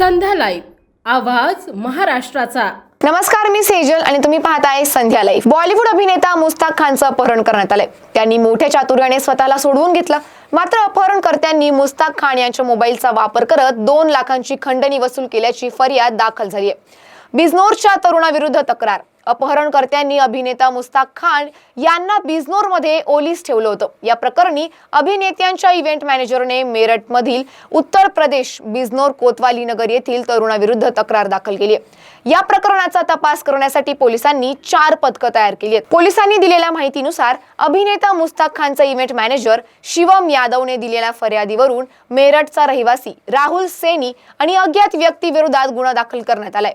संध्या live आवाज महाराष्ट्राचा. नमस्कार मी सेजल आणि तुम्ही पाहताय संध्या लाईफ बॉलिवूड अभिनेता मुस्ताक खानचं अपहरण करण्यात आलंय. त्यांनी मोठ्या चातुर्याने स्वतःला सोडवून घेतलं. मात्र अपहरणकर्त्यांनी मुस्ताक खान यांच्या मोबाईलचा वापर करत दोन लाखांची खंडणी वसूल केल्याची फरियाद दाखल झाली आहे बिजनोरच्या तरुणाविरुद्ध तक्रार. अपहरणकर्त्यांनी अभिनेता मुस्ताक खान यांना बिजनोरमध्ये ओलीस ठेवलं होतं. या प्रकरणी अभिनेत्यांच्या इव्हेंट मॅनेजरने मेरठमधील उत्तर प्रदेश बिजनोर कोतवाली नगर येथील तरुणाविरुद्ध तक्रार दाखल केली आहे. या प्रकरणाचा तपास करण्यासाठी पोलिसांनी चार पथकं तयार केली आहेत. पोलिसांनी दिलेल्या माहितीनुसार अभिनेता मुस्ताक खानचा इव्हेंट मॅनेजर शिवम यादवने दिलेल्या फर्यादीवरून मेरठचा रहिवासी राहुल सेनी आणि अज्ञात व्यक्तीविरोधात गुन्हा दाखल करण्यात आलाय.